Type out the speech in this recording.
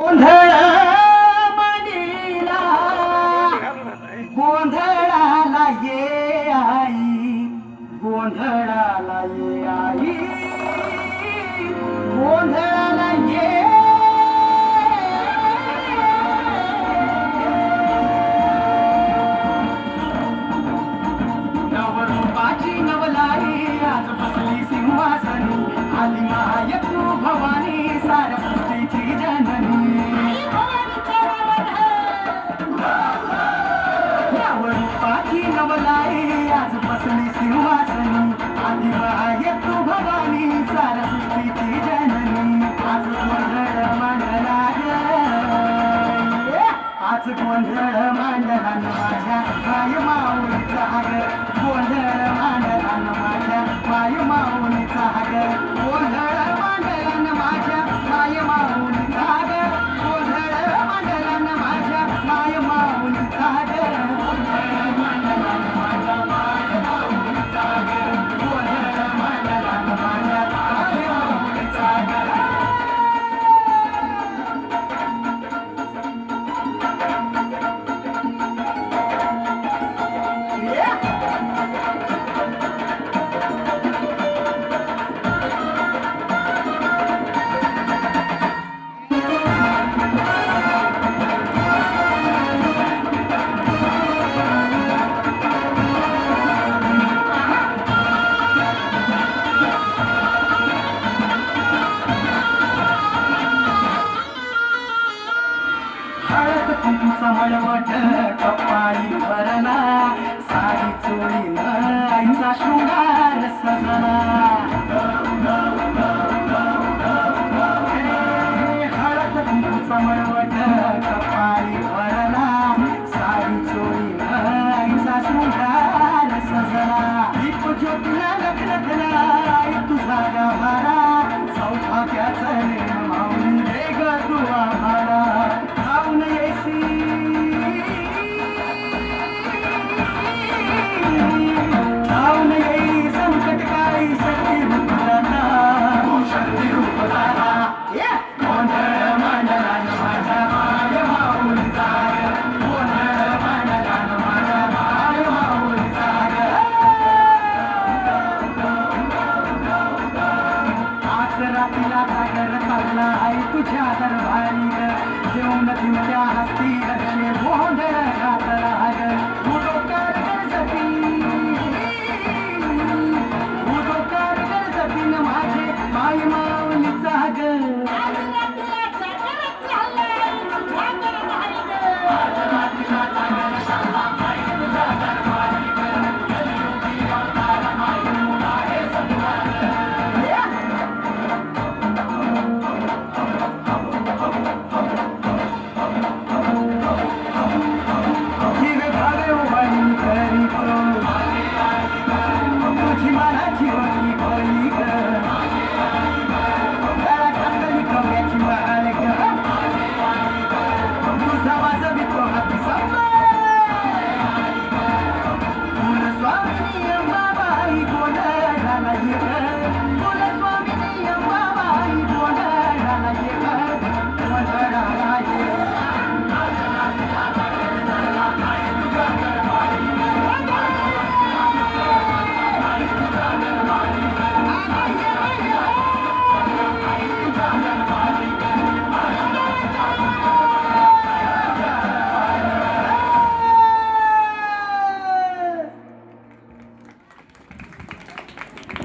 गोंधळ मनीला गोंधळाला ये आई गोंधळाला ये आई. गोंधळा आज गोंधळ मांडला न माझ्या माय माऊलीचा ग गोंधळ मांडला न माझ्या माय माऊलीचा ग गोंधळ समळवट कपाळी भरला साडी चोळी आईचा शृंगार सजला समळवट कपाळी भरला साडी चोळी आईचा शृंगार सजला दीप ज्योतीला लग्न दिला तुझा गहारा चौथा त्याचा चादर हस्ती मोहन Bye.